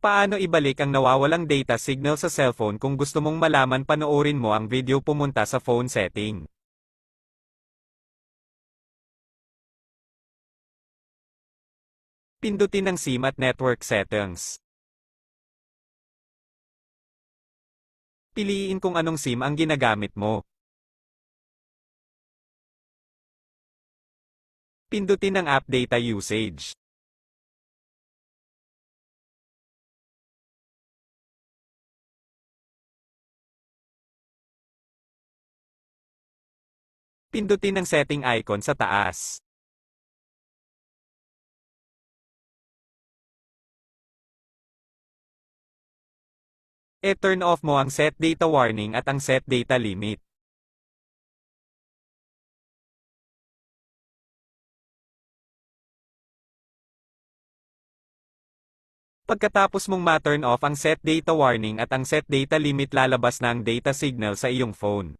Paano ibalik ang nawawalang data signal sa cellphone kung gusto mong malaman panoorin mo ang video pumunta sa phone setting. Pindutin ang SIM at network settings. Piliin kung anong SIM ang ginagamit mo. Pindutin ang app data usage. Pindutin ang setting icon sa taas. E-turn off mo ang set data warning at ang set data limit. Pagkatapos mong ma-turn off ang set data warning at ang set data limit lalabas na ang data signal sa iyong phone.